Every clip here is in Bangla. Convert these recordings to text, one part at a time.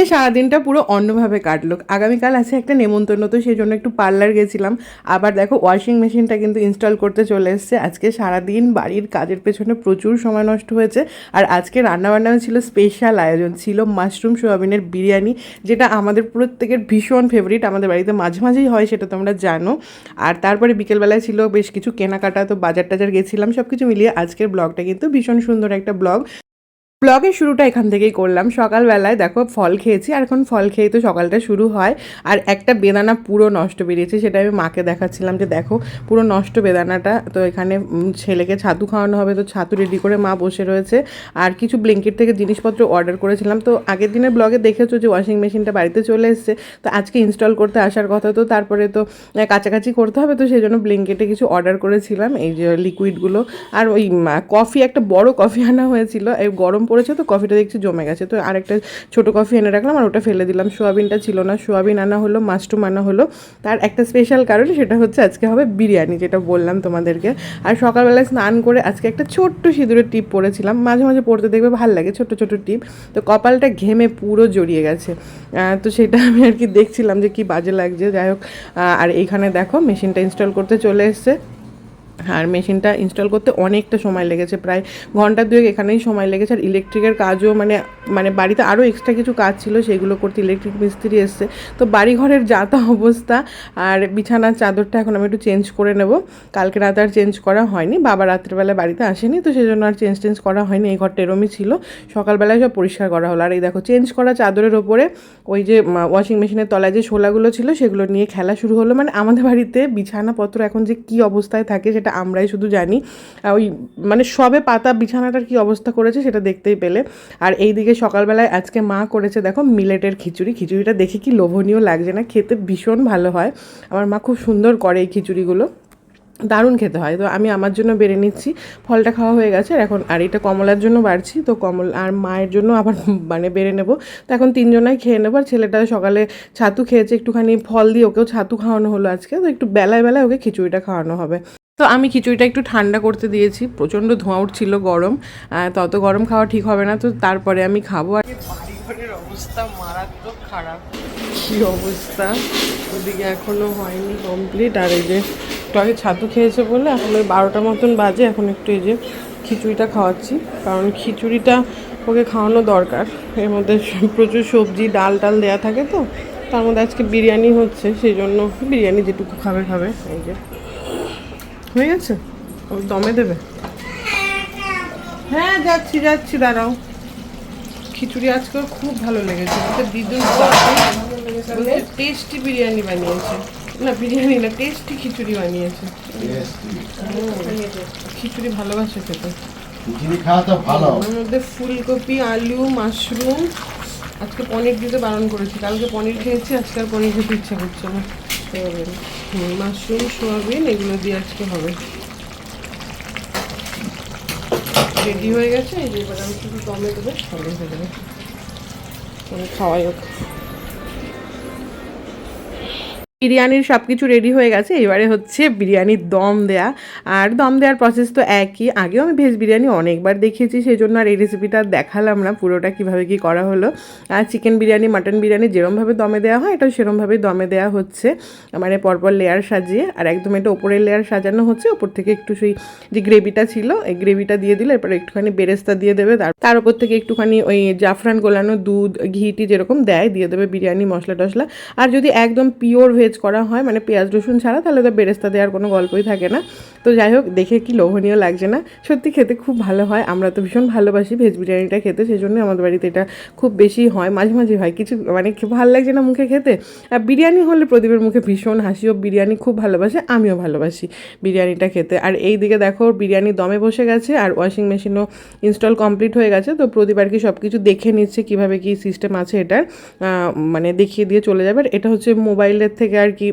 আজকে সারাদিনটা পুরো অন্যভাবে কাটলো। আগামীকাল আছে একটা নেমন্তন্ন, তো সেই জন্য একটু পার্লার গেছিলাম। আবার দেখো ওয়াশিং মেশিনটা কিন্তু ইনস্টল করতে চলে এসেছে। আজকে সারাদিন বাড়ির কাজের পেছনে প্রচুর সময় নষ্ট হয়েছে। আর আজকে রান্নাবান্না ছিল স্পেশাল আয়োজন। ছিল মাশরুম সোয়াবিনের বিরিয়ানি, যেটা আমাদের প্রত্যেকের ভীষণ ফেভারিট আমাদের বাড়িতে মাঝে মাঝেই হয়, সেটা তোমরা জানো। আর তারপরে বিকেলবেলায় ছিল বেশ কিছু কেনাকাটা, তো বাজার টাজার গেছিলাম সব কিছু মিলিয়ে আজকের ব্লগটা কিন্তু ভীষণ সুন্দর একটা ব্লগ। ব্লগের শুরুটা এখান থেকেই করলাম। সকালবেলায় দেখো ফল খেয়েছি, আর এখন ফল খেয়েই তো সকালটা শুরু হয়। আর একটা বেদানা পুরো নষ্ট বেরিয়েছে, সেটা আমি মাকে দেখাচ্ছিলাম যে দেখো, পুরো নষ্ট বেদানাটা। তো এখানে ছেলেকে ছাতু খাওয়ানো হবে, তো ছাতু রেডি করে মা বসে রয়েছে। আর কিছু ব্লিঙ্কেট থেকে জিনিসপত্র অর্ডার করেছিলাম। তো আগের দিনের ব্লগে দেখেছ যে ওয়াশিং মেশিনটা বাড়িতে চলে এসেছে। তো আজকে ইনস্টল করতে আসার কথা, তো তারপরে তো কাছাকাছি করতে হবে, তো সেই জন্য ব্লিঙ্কেটে কিছু অর্ডার করেছিলাম, এই যে লিকুইডগুলো আর ওই কফি একটা বড় কফি আনা হয়েছিল, এই গরম পড়েছে তো কফিটা দেখছি জমে গেছে। তো আরেকটা ছোট কফি এনে রাখলাম আর ওটা ফেলে দিলাম। সোয়াবিনটা ছিল না। সোয়াবিন আনা হলো মাশরুম আনা হলো। তার একটা স্পেশাল কারণ, সেটা হচ্ছে আজকে হবে বিরিয়ানি, যেটা বললাম তোমাদেরকে। আর সকালবেলায় স্নান করে আজকে একটা ছোট্ট সিঁদুরের টিপ পরেছিলাম মাঝে মাঝে পড়তে দেখবে ভালো লাগে ছোট ছোট টিপ। তো কপালটা ঘেমে পুরো জড়িয়ে গেছে। তো সেটা আমি আর কি দেখছিলাম যে কি বাজে লাগছে। যাই হোক আর এইখানে দেখো, মেশিনটা ইনস্টল করতে চলে এসছে। আর মেশিনটা ইনস্টল করতে অনেকটা সময় লেগেছে, প্রায় ঘণ্টা দুয়েক এখানেই সময় লেগেছে। আর ইলেকট্রিকের কাজও মানে মানে বাড়িতে আরও এক্সট্রা কিছু কাজ ছিল, সেগুলো করতে ইলেকট্রিক মিস্ত্রি এসছে। তো বাড়ি ঘরের যা তা অবস্থা, আর বিছানার চাদরটা এখন আমি একটু চেঞ্জ করে নেব। কালকে রাতে আর চেঞ্জ করা হয়নি, বাবা রাত্রেবেলা বাড়িতে আসেনি, তো সেই জন্য আর চেঞ্জ টেঞ্জ করা হয়নি, এই ঘরটা এরমই ছিল। সকালবেলায় সব পরিষ্কার করা হলো। আর এই দেখো চেঞ্জ করা চাদরের ওপরে ওই যে ওয়াশিং মেশিনের তলায় যে শোলাগুলো ছিল, সেগুলো নিয়ে খেলা শুরু হলো। মানে আমাদের বাড়িতে বিছানাপত্র এখন যে কি অবস্থায় থাকে, সেটা আমরাই শুধু জানি। ওই মানে সবে পাতা বিছানাটার কি অবস্থা করেছে সেটা দেখতেই পেলে। আর এইদিকে সকালবেলায় আজকে মা করেছে দেখো মিলেটের খিচুড়ি। খিচুড়িটা দেখে কি লোভনীয় লাগছে না, খেতে ভীষণ ভালো হয়। আমার মা খুব সুন্দর করে এই খিচুড়িগুলো। দারুণ খেতে হয়। তো আমি আমার জন্য বেড়ে নিচ্ছি। ফলটা খাওয়া হয়ে গেছে। আর এখন, আর এটা কমলার জন্য বাড়ছি। তো কমল আর মায়ের জন্য আবার মানে বেড়ে নেব। তো এখন তিনজনাই খেয়ে নেব। আর ছেলেটা সকালে ছাতু খেয়েছে। একটুখানি ফল দিয়ে ওকেও ছাতু খাওয়ানো হলো আজকে। তো একটু বেলায় বেলায় ওকে খিচুড়িটা খাওয়ানো হবে। তো আমি খিচুড়িটা একটু ঠান্ডা করতে দিয়েছি প্রচণ্ড ধোঁয়া উঠছিল গরম তত গরম খাওয়া ঠিক হবে না তো তারপরে আমি খাব আর বাড়িঘরের অবস্থা মারাত্মক খারাপ। কি অবস্থা? ওদিকে এখনও হয়নি কমপ্লিট আর এই যে আগে ছাতু খেয়েছে বলে এখন ওই বারোটা মতন বাজে এখন একটু এই যে খিচুড়িটা খাওয়াচ্ছি কারণ খিচুড়িটা ওকে খাওয়ানো দরকার। এর মধ্যে প্রচুর সবজি ডাল টাল দেওয়া থাকে তো তার মধ্যে আজকে বিরিয়ানি হচ্ছে সেই জন্য বিরিয়ানি যেটুকু খাবে খাবে এই যে। হয়ে গেছে? ও দমে দেবে। হ্যাঁ যাচ্ছি যাচ্ছি দাঁড়াও। খিচুড়ি আজকে খুব ভালো লেগেছে। দিদুন টেস্টি বিরিয়ানি বানিয়েছে। না বিরিয়ানি না টেস্টি খিচুড়ি বানিয়েছে। খিচুড়ি ভালোবাসে খেতে। খিচুড়ি খাওয়া তো ভালো। ওর মধ্যে ফুলকপি আলু মাশরুম। আজকে পনির দিতে বারণ করেছি। কালকে পনির খেয়েছি আজকে আর পনির খেতে ইচ্ছা করছে না। মাশরুম, সোয়াবিন, এগুলো দিয়ে আজকে হবে। রেডি হয়ে গেছে? এই যে এবার আমি শুধু টমেটো দেবে সঙ্গে হয়ে যাবে। খাওয়াই হোক বিরিয়ানির সব কিছু রেডি হয়ে গেছে। এবারে হচ্ছে বিরিয়ানির দম দেয়া। আর দম দেওয়ার প্রসেস তো একই। আগেও আমি ভেজ বিরিয়ানি অনেকবার দেখিয়েছি সেই জন্য আর এই রেসিপিটা দেখালাম না, পুরোটা কীভাবে কী করা হলো। আর চিকেন বিরিয়ানি মাটন বিরিয়ানি যেরমভাবে দমে দেওয়া হয় এটা সেরমভাবেই দমে দেওয়া হচ্ছে। মানে পরপর লেয়ার সাজিয়ে, আর একদম এটা ওপরের লেয়ার সাজানো হচ্ছে। ওপর থেকে একটু সেই যে গ্রেভিটা ছিল, এই গ্রেভিটা দিয়ে দিলে, এরপর একটুখানি বেরেস্তা দিয়ে দেবে। তার উপর থেকে একটুখানি ওই জাফরান গোলানো দুধ, ঘিটি যেরকম দেয়, দিয়ে দেবে বিরিয়ানি মশলা টশলা আর যদি একদম পিওর ভেজ করা হয় মানে পেঁয়াজ রসুন ছাড়া, তাহলে তো বেরেস্তা দেওয়ার কোনো গল্পই থাকে না। তো যাই হোক, দেখে কি লোভনীয় লাগছে না? সত্যি খেতে খুব ভালো হয়, আমরা তো ভীষণ ভালোবাসি ভেজ বিরিয়ানিটা খেতে সেই জন্য আমাদের বাড়িতে এটা খুব বেশি হয়, মাঝে মাঝে হয়। কিছু মানে ভালো লাগছে না মুখে খেতে? আর বিরিয়ানি হলে প্রদীপের মুখে ভীষণ হাসিও বিরিয়ানি খুব ভালোবাসে, আমিও ভালোবাসি বিরিয়ানিটা খেতে। আর এই দিকে দেখো, বিরিয়ানি দমে বসে গেছে, আর ওয়াশিং মেশিনও ইনস্টল কমপ্লিট হয়ে গেছে, তো প্রদীপ আর কি সব কিছু দেখে নিচ্ছে, কীভাবে কী সিস্টেম আছে এটার মানে দেখিয়ে দিয়ে চলে যাবে। আর এটা হচ্ছে মোবাইলের থেকে আর কি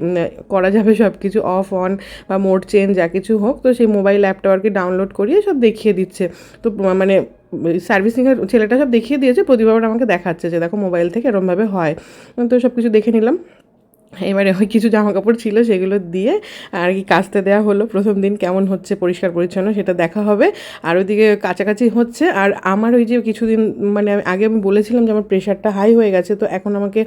করা যাবে সব কিছু অফ অন বা মোড চেঞ্জ যা কিছু হোক। তো সেই মোবাইল অ্যাপটা আর কি ডাউনলোড করিয়ে সব দেখিয়ে দিচ্ছে। তো মানে সার্ভিসিংয়ের ছেলেটা সব দেখিয়ে দিয়েছে প্রতিবার আমাকে দেখাচ্ছে যে, দেখো মোবাইল থেকে এরমভাবে হয়। তো সব কিছু দেখে নিলাম। এবারে ওই কিছু জামা কাপড় ছিল সেগুলো দিয়ে আর কি কাচতে দেওয়া হলো। প্রথম দিন কেমন হচ্ছে পরিষ্কার পরিচ্ছন্ন সেটা দেখা হবে। আর ওইদিকে কাছাকাছি হচ্ছে। আর আমার ওই যে কিছুদিন মানে আগে আমি বলেছিলাম যে আমার প্রেশারটা হাই হয়ে গেছে, তো এখন আমাকে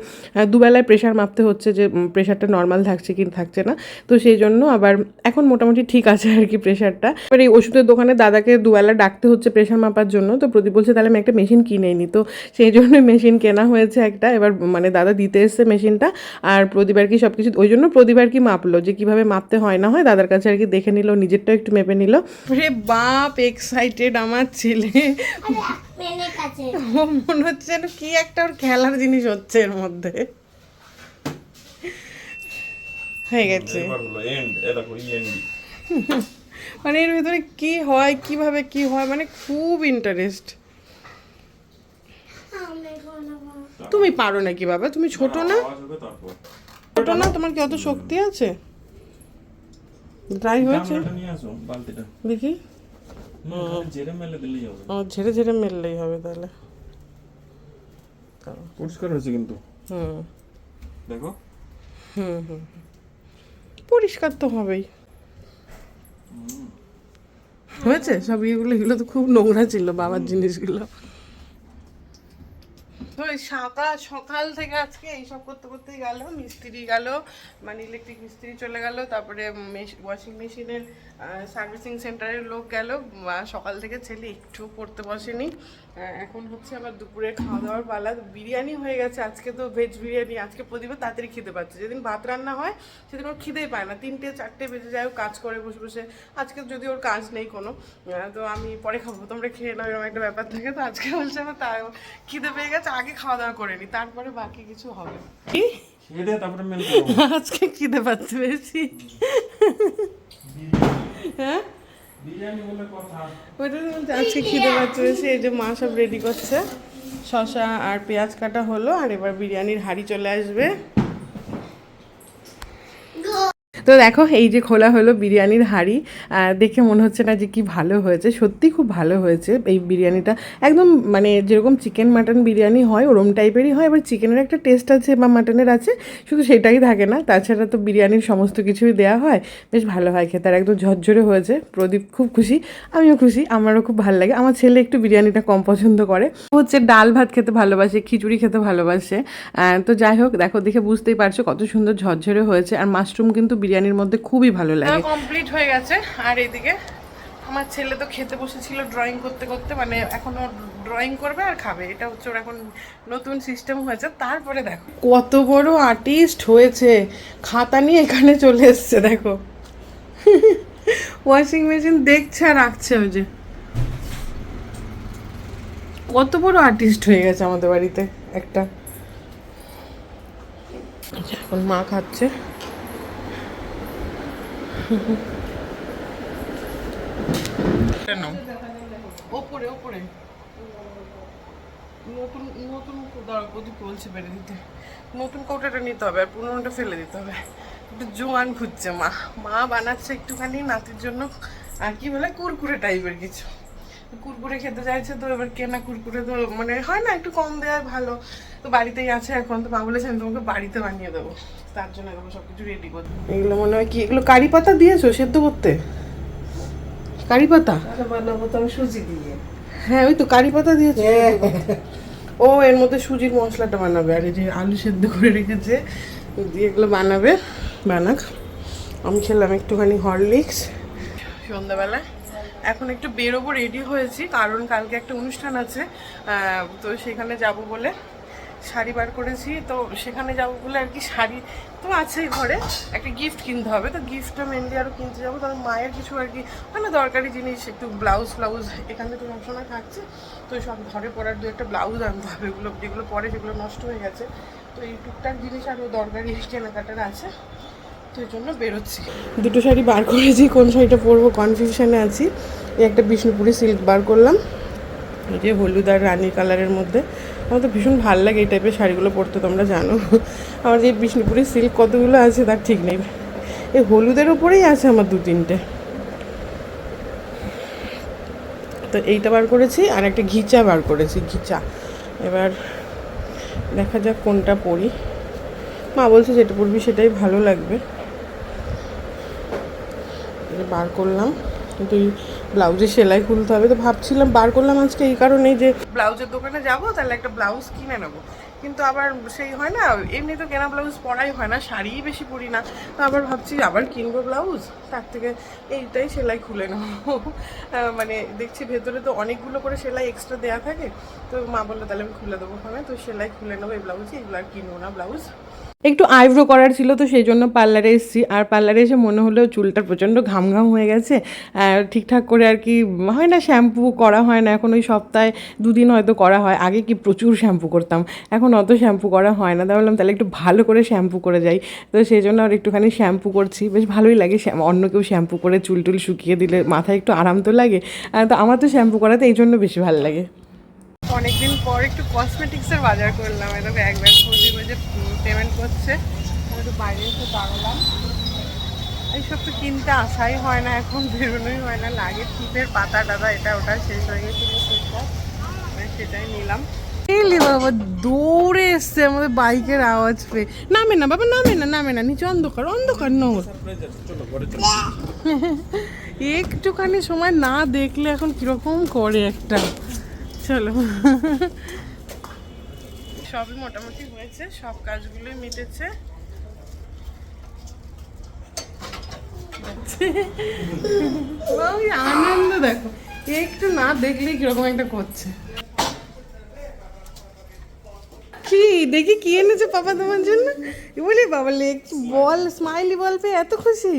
দুবেলায় প্রেশার মাপতে হচ্ছে যে প্রেশারটা নর্মাল থাকছে কি থাকছে না। তো সেই জন্য আবার এখন মোটামুটি ঠিক আছে আর কি প্রেশারটা এবার এই ওষুধের দোকানে দাদাকে দুবেলা ডাকতে হচ্ছে প্রেশার মাপার জন্য। তো প্রদীপ বলছে, তাহলে আমি একটা মেশিন কিনে নিই তো সেই জন্য মেশিন কেনা হয়েছে একটা। এবার মানে দাদা দিতে এসছে মেশিনটা আর প্রদীপ আর কি সব কিছু ওই জন্য প্রদীপ আর কি মাপলো যে কীভাবে মাপতে হয় না হয় দাদার কাছে আর কি দেখে নিল নিজেরটাও একটু মেপে নিল। রে বাপ এক্সাইটেড আমার ছেলে। ও মনে হচ্ছে যেন কি একটা ওর খেলার জিনিস হচ্ছে এর মধ্যে। হয়ে গেছে। মানে এর ভিতরে কি হয় কীভাবে কি হয় মানে খুব ইন্টারেস্ট তুমি পারো নাকি বাবা? তুমি ছোট না ছোট না? তোমার কি অত শক্তি আছে? ড্রাই হয়েছে? দেখি। ঝেড়ে ঝেড়ে মেললেই হবে তাহলে। পরিষ্কার হয়েছে কিন্তু। হুম। দেখো। পরিষ্কার তো হবেই। হয়েছে? সব ইয়েগুলো এগুলো তো খুব নোংরা ছিল বাবার জিনিসগুলো। তো এই সকাল থেকে আজকে এইসব করতে করতেই গেল, মিস্ত্রি গেল মানে ইলেকট্রিক মিস্ত্রি চলে গেল, তারপরে ওয়াশিং মেশিনের সার্ভিসিং সেন্টারের লোক গেল। সকাল থেকে ছেলে একটু পড়তে বসেনি। এখন হচ্ছে আবার দুপুরে খাওয়া দাওয়ার পালা। বিরিয়ানি হয়ে গেছে, আজকে তো ভেজ বিরিয়ানি, আজকে প্রদীপও তাড়াতাড়ি খেতে পাচ্ছে যেদিন ভাত রান্না হয়, সেদিন ওর খিদেই পায় না। তিনটে, চারটে বেজে যায় কাজ করে বসে বসে। আজকে যদি ওর কাজ নেই কোনো তো আমি পরে খাব, তোমরা খেয়ে নাও, এরকম একটা ব্যাপার থাকে। তো আজকে বলছে আমার তা খিদে পেয়ে গেছে। আগে খাওয়া দাওয়া করে নি তারপরে বাকি কিছু হবে। কি? তারপরে মেল আজকে খিদে পাচ্ছে বেশি। হ্যাঁ? ওইটা আজকে খিদে পাচ্ছে বেশি এই যে মা সব রেডি করছে। শশা আর পেঁয়াজ কাটা হলো আর এবার বিরিয়ানির হাঁড়ি চলে আসবে। তো দেখো, এই যে খোলা হলো বিরিয়ানির হাঁড়ি দেখে মনে হচ্ছে না যে কি ভালো হয়েছে। সত্যি খুব ভালো হয়েছে এই বিরিয়ানিটা। একদম মানে যেরকম চিকেন মাটন বিরিয়ানি হয়, ওরম টাইপেরই হয়, এবার চিকেনের একটা টেস্ট আছে বা মাটনের আছে, শুধু সেটাই থাকে না। তাছাড়া তো বিরিয়ানির সমস্ত কিছুই দেওয়া হয়। বেশ ভালো হয় খেতে, আর একদম ঝরঝরে হয়েছে। প্রদীপ খুব খুশি, আমিও খুশি, আমারও খুব ভালো লাগে। আমার ছেলে একটু বিরিয়ানিটা কম পছন্দ করে। হচ্ছে ডাল ভাত খেতে ভালোবাসে, খিচুড়ি খেতে ভালোবাসে। তো যাই হোক, দেখো, দেখে বুঝতেই পারছ কত সুন্দর ঝরঝরে হয়েছে। আর মাশরুম কিন্তু বিরিয়ানির মধ্যে খুবই ভালো লাগে। কমপ্লিট হয়ে গেছে। আর এইদিকে আমার ছেলে তো খেতে বসেছিল ড্রয়িং করতে করতে মানে এখন ও ড্রয়িং করবে আর খাবে। এটা হচ্ছে ওর এখন নতুন সিস্টেম হয়েছে। তারপরে দেখো কত বড় আর্টিস্ট হয়েছে। খাতা নিয়ে এখানে চলে এসছে দেখো। ওয়াশিং মেশিন দেখছে আর রাখছে ওই যে। কত বড় আর্টিস্ট হয়ে গেছে আমাদের বাড়িতে একটা। আচ্ছা, এখন মা খাচ্ছে। কেন? ওপরে ওপরে। নতুন নতুন দাঁড়া প্রদীপ বলছে বেড়ে দিতে। নতুন কৌটাটা নিতে হবে আর পুরোনোটা ফেলে দিতে হবে। একটু জোয়ান খুঁজছে মা। মা বানাচ্ছে একটুখানি নাতির জন্য আর কি বলে? কুরকুরে টাইপের কিছু। কুরকুরে খেতে চাইছে তো এবার কেনা কুরকুরে তো মানে হয় না একটু কম দেওয়ায় ভালো। তো বাড়িতেই আছে এখন তো মা বলেছে আমি তোমাকে বাড়িতে বানিয়ে দেবো। তার জন্য এরকম সব কিছু রেডি করতে এগুলো মনে হয় কি এগুলো কারি পাতা দিয়েছ সেদ্ধ করতে? কারি পাতা? বানাবো তো আমি সুজি দিয়ে। হ্যাঁ ওই তো কারি পাতা দিয়েছে ও এর মধ্যে সুজির মশলাটা বানাবে আর এই যে আলু সেদ্ধ করে রেখেছে দিয়ে এগুলো বানাবে বানাক। আমি খেলাম একটুখানি হরলিক্স। সন্ধ্যাবেলা এখন একটু বেরোবো রেডি হয়েছি। কারণ কালকে একটা অনুষ্ঠান আছে তো সেখানে যাব বলে শাড়ি বার করেছি। তো সেখানে যাব বলে আর কি শাড়ি তো আছেই ঘরে, একটা গিফট কিনতে হবে। তো গিফটটা মেনলি আরও কিনতে যাব। কারণ মায়ের কিছু আর কি মানে দরকারি জিনিস, একটু ব্লাউজ ফ্লাউজ, এখানে তো সবসময় থাকছে। তো সব ঘরে পরার দু একটা ব্লাউজ আনতে হবে। এগুলো, যেগুলো পরে সেগুলো নষ্ট হয়ে গেছে। তো এই টুকটাক জিনিস আরও দরকারি কেনাকাটার আছে। এই জন্য বেরোচ্ছি। দুটো শাড়ি বার করেছি, কোন শাড়িটা পরবো কনফিউশনে আছি। এই একটা বিষ্ণুপুরি সিল্ক বার করলাম। যে হলুদ আর রানী কালারের মধ্যে। আমার তো ভীষণ ভালো লাগে এই টাইপের শাড়িগুলো পরতে, তোমরা জানো। আমার যে বিষ্ণুপুরি সিল্ক কতগুলো আছে তার ঠিক নেই। এই হলুদের ওপরেই আছে আমার দু তিনটে। তো এইটা বার করেছি, আর একটা ঘিচা বার করেছি, ঘিচা। এবার দেখা যাক কোনটা পরি। মা বলছে যেটা পরবি সেটাই ভালো লাগবে। বার করলাম। কিন্তু এই ব্লাউজের সেলাই খুলতে হবে। তো ভাবছিলাম বার করলাম আজকে এই কারণেই যে ব্লাউজের দোকানে যাব, তাহলে একটা ব্লাউজ কিনে নেব। কিন্তু আবার সেই হয় না, এমনি তো কেনা ব্লাউজ পরাই হয় না, শাড়িই বেশি পরি না। তো আবার ভাবছি আবার কিনবো ব্লাউজ, তার থেকে এইটাই সেলাই খুলে নেব। মানে দেখছি ভেতরে তো অনেকগুলো করে সেলাই এক্সট্রা দেওয়া থাকে। তো মা বলল, তাহলে আমি খুলে দেবো ওখানে। তো সেলাই খুলে নেব এই ব্লাউজই, এগুলো আর কিনবো না ব্লাউজ। একটু আইব্রো করার ছিল তো সেই জন্য পার্লারে এসেছি। আর পার্লারে এসে মনে হলো চুলটা প্রচণ্ড ঘাম ঘাম হয়ে গেছে। আর ঠিকঠাক করে আর কি হয় না শ্যাম্পু করা হয় না। এখন ওই সপ্তাহে দুদিন হয়তো করা হয়। আগে কি প্রচুর শ্যাম্পু করতাম। এখন অত শ্যাম্পু করা হয় না। তাই বললাম তাহলে একটু ভালো করে শ্যাম্পু করে যাই। তো সেই জন্য আর একটুখানি শ্যাম্পু করছি। বেশ ভালোই লাগে অন্য কেউ শ্যাম্পু করে চুল টুল শুকিয়ে দিলে মাথায় একটু আরাম তো লাগে। তো আমার তো শ্যাম্পু করাতে এই জন্য বেশি ভালো লাগে। অনেকদিন পর একটু কসমেটিক্সের বাজার করলাম। এটা ব্যাগ ব্যাগ যে পেমেন্ট করছে। একটু বাইরে একটু দাঁড়ালাম। এইসব তো কিনতে আসাই হয় না এখন, বেরোনোই হয় না। লাগে টিপের পাতা টাতা, এটা ওটা শেষ হয়ে গেছিল টুকটাক সেটাই নিলাম। বাবা, দৌড়ে এসছে আমাদের বাইকের আওয়াজ পেয়ে। নামে না বাবা, নামে না নামে না, নিচে অন্ধকার অন্ধকার নোর একটুখানি সময় না দেখলে এখন কীরকম করে একটা। চলো। সবই মোটামুটি হয়েছে সব কাজগুলোই মিটেছে। ওই আনন্দ দেখো। একটু না দেখলেই কীরকম একটা করছে। কি দেখি কি এনেছে পাপা তোমার জন্য? বলি বাবা লে একটু বল স্মাইলি বল পেয়ে এত খুশি।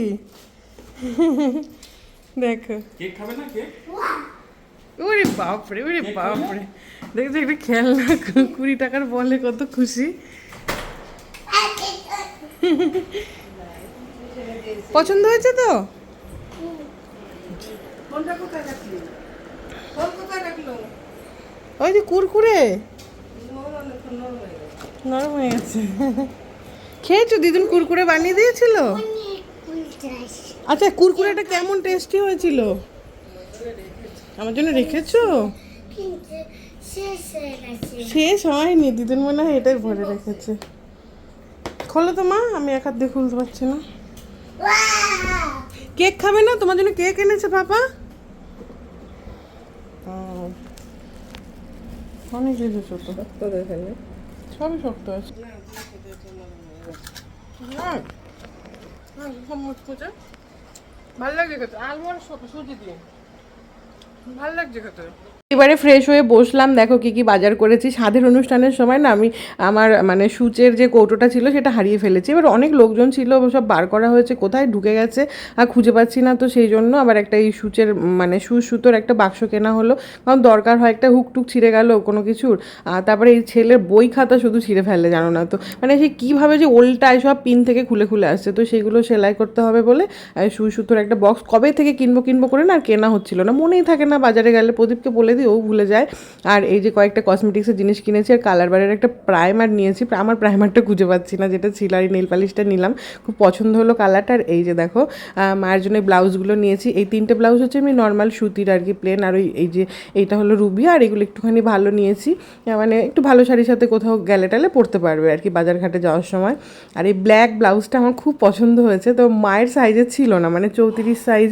দেখো। কেক খাবে না কেক? ওরে বাপরে ওরে বাপরে। দেখছ একটা খেলনা কুড়ি টাকার বলে কত খুশি। পছন্দ হয়েছে তো? ওই যে কুরকুরে। নরম হয়ে গেছে নরম হয়ে গেছে। খেয়েছো? দিদুন কুরকুরে বানিয়ে দিয়েছিল? আচ্ছা কুরকুরেটা কেমন টেস্টি হয়েছিল? আমার জন্য রেখেছো? শেষ হয়ে হয়নি দিদুন মনে হয় এটাই ভরে রেখেছে। খোলো তো মা আমি এক হাত দিয়ে খুলতে পারছি না। কেক খাবে না? তোমার জন্য কেক এনেছে পাপা। অনেক তো। দেখে সবই শক্ত আছে। হ্যাঁ। হ্যাঁ ভালো আলু সুজি দিয়ে। ভালো লাগছে খেতে। এবারে ফ্রেশ হয়ে বসলাম। দেখো কি কি বাজার করেছি। স্বাদের অনুষ্ঠানের সময় না আমি আমার মানে সূচের যে কৌটোটা ছিল সেটা হারিয়ে ফেলেছি। এবার অনেক লোকজন ছিল, সব বার করা হয়েছে, কোথায় ঢুকে গেছে আর খুঁজে পাচ্ছি না। তো সেই জন্য আবার একটা এই সূচের মানে সু সুতোর একটা বাক্স কেনা হলো। কারণ দরকার হয় একটা হুকটুক ছিঁড়ে গেল কোনো কিছুর। আর তারপরে এই ছেলের বই খাতা শুধু ছিঁড়ে ফেলে জানো না তো। মানে সে কীভাবে যে ওল্টায় সব পিন থেকে খুলে খুলে আসছে। তো সেগুলো সেলাই করতে হবে বলে সুই সুতোর একটা বক্স কবে থেকে কিনবো কিনবো করে না আর কেনা হচ্ছিল না। মনেই থাকে না বাজারে গেলে প্রদীপকে বলে দিই ও ভুলে যায়। আর এই যে কয়েকটা কসমেটিক্সের জিনিস কিনেছি, আর কালার বারের একটা প্রাইমার নিয়েছি। আমার প্রাইমারটা খুঁজে পাচ্ছি না, যেটা ছিল আর নেল পালিশটা নিলাম। খুব পছন্দ হলো কালারটা আর এই যে দেখো মায়ের জন্য ব্লাউজগুলো নিয়েছি। এই তিনটে ব্লাউজ হচ্ছে আমি নর্মাল সুতির আর কি প্লেন আর ওই, এই যে, এইটা হলো রুবি আর এগুলো একটুখানি ভালো নিয়েছি। মানে একটু ভালো শাড়ির সাথে কোথাও গেলে টালে পরতে পারবে আর কি বাজার ঘাটে যাওয়ার সময়। আর এই ব্ল্যাক ব্লাউজটা আমার খুব পছন্দ হয়েছে। তো মায়ের সাইজে ছিল না মানে চৌত্রিশ সাইজ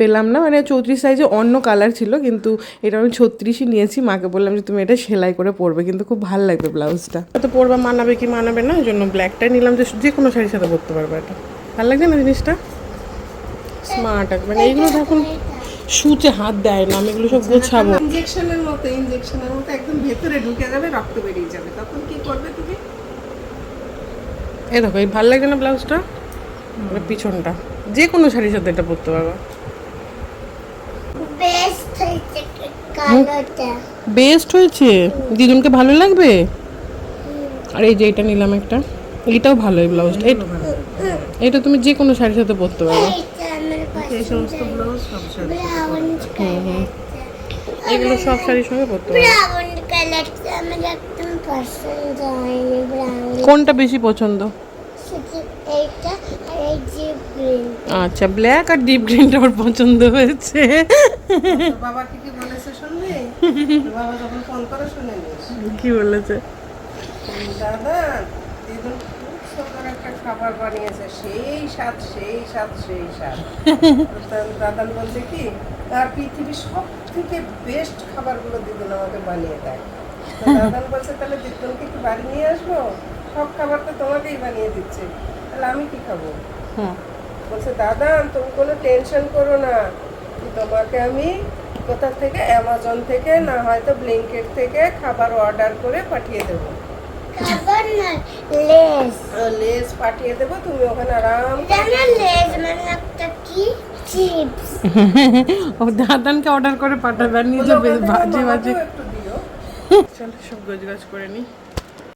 পেলাম না। মানে চৌত্রিশ সাইজে অন্য কালার ছিল, কিন্তু এটা আমি ছত্রিশই নিয়েছি মাকে বললাম যে তুমি এটা সেলাই করে পরবে কিন্তু খুব ভালো লাগবে ব্লাউজটা। তো পরবা মানাবে কি মানাবে না ওই জন্য ব্ল্যাকটাই নিলাম যে যে কোনো শাড়ির সাথে পরতে পারবে এটা। ভালো লাগছে না জিনিসটা? স্মার্ট মানে এইগুলো দেখুন সুচে হাত দেয় না আমি এগুলো সব গোছাবো। ইঞ্জেকশনের মতো ইঞ্জেকশনের মতো একদম ভেতরে ঢুকে যাবে রক্ত বেরিয়ে যাবে। তখন কি করবে তুমি? এই দেখো এই ভালো লাগছে না ব্লাউজটা? মানে পিছনটা। যে কোনো শাড়ির সাথে এটা পরতে পারব বেস্ট হয়েছে কালোটা বেস্ট হয়েছে? দিদুনকে ভালো লাগবে? আর এই যে এটা নিলাম একটা। এটাও ভালো এই ব্লাউজটা। এটা তুমি যে কোনো শাড়ির সাথে পরতে ব্রাউন কালার এগুলো সব শাড়ির সঙ্গে পরতে ব্রাউন কোনটা বেশি পছন্দ? শুধু এইটা আর এই যে গ্রিন আচ্ছা ব্ল্যাক আর ডিপ গ্রিনটা আমার পছন্দ হয়েছে। বাবা কি কি বলেছে শুনবি তোর বাবা যখন ফোন করে শুনে নিস। কি বলেছে? দাদা দিদুন খুব সুন্দর একটা খাবার বানিয়েছে সেই স্বাদ সেই স্বাদ সেই স্বাদ। দাদান বলছে কি আর পৃথিবীর সব থেকে বেস্ট খাবারগুলো দিদুন আমাকে বানিয়ে দেয়। দাদান বলছে তাহলে দিদুনকে কি বাড়ি নিয়ে আসব? সব খাবার তো তোমাকেই বানিয়ে দিচ্ছে। তাহলে আমি কি খাব? বলছে দাদা তুমি কোনো টেনশন করো না। তোমাকে আমি কোথা থেকে? অ্যামাজন থেকে না হয়তো ব্লিঙ্কেট থেকে খাবার অর্ডার করে পাঠিয়ে দেবো। খাবার না লেস লেস পাঠিয়ে দেবো তুমি ওখানে আরাম মানে একটা কি? চিপস। ও দাদানকে অর্ডার করে পাঠাবে আর নিজে ভাজি ভাজি একটু দিও। চল সব গোজ গাছ করে নি।